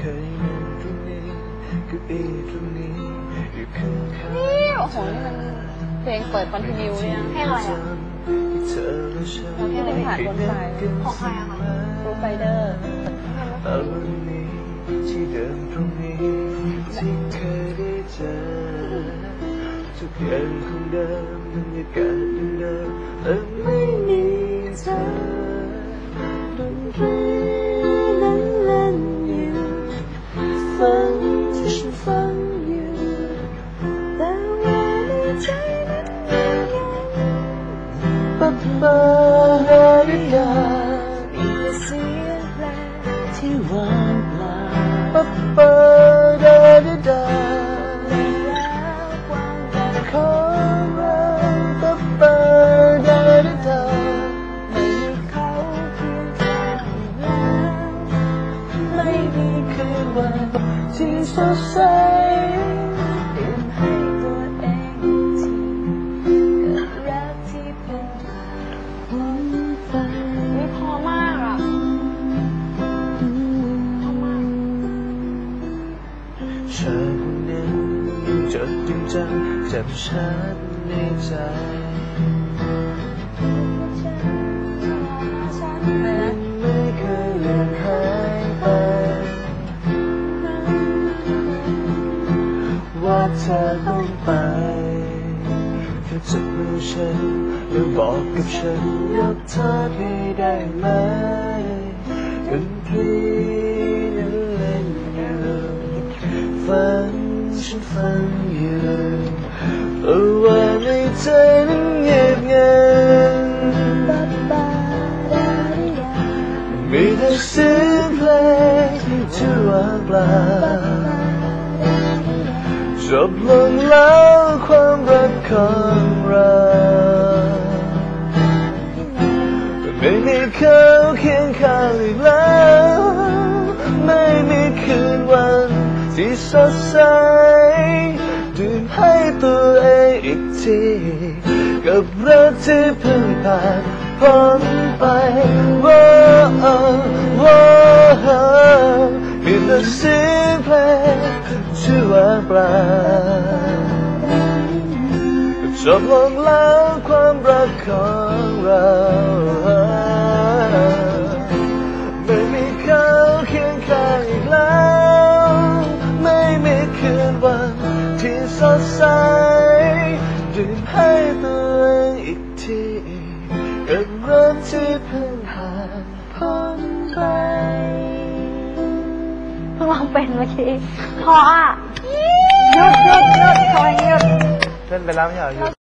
เคยนั่งตรงนี้เก็อีตรงนี้อยู่ข้างๆนี่โอ้โหนี่มันเพลงเปิดคอนติเนียเนี่ยเพลงอะไรอะที่เธอและฉันเราแค่ได้ผ่านบนสายของใครอะคะรูไฟเดอร์เอาวันนี้ที่เดิมตรงนี้ที่เคยได้เจอทุกอย่างคงเดิมบรรยากาศยังเดิมและไม่มี ว่าในใจนั้นยังปับ จดยังจำจับชัดในใจอะไรนไม่เคยเลือนหายไป ว่าเธอต้องไปเธอจับมือฉันแล้วบอกกับฉันยกโทษให้ได้ไหมดนตรี ฉันฟังอยู่เพราะว่าในใจนั้นเงียบงันมีแต่เสียงเพลงที่ว่างเปล่าจบลงแล้วความรักของเราไม่มีเขาเคียงข้างอีกแล้ว ไม่มีคืนวันที่สดใส ให้ตัวเองอีกที กับรักที่เพิ่งผ่านพ้นไปว้าวว้าวมีแต่เสียงเพลงชื่อว่างเปล่าจบลงแล้วความรัก พ้นไปเพิ่งร้องเป็นเมื่อกี้พออะหยุดหยุดหยุดทำไมหยุด เล่นไปแล้วไม่ใช่เหรอ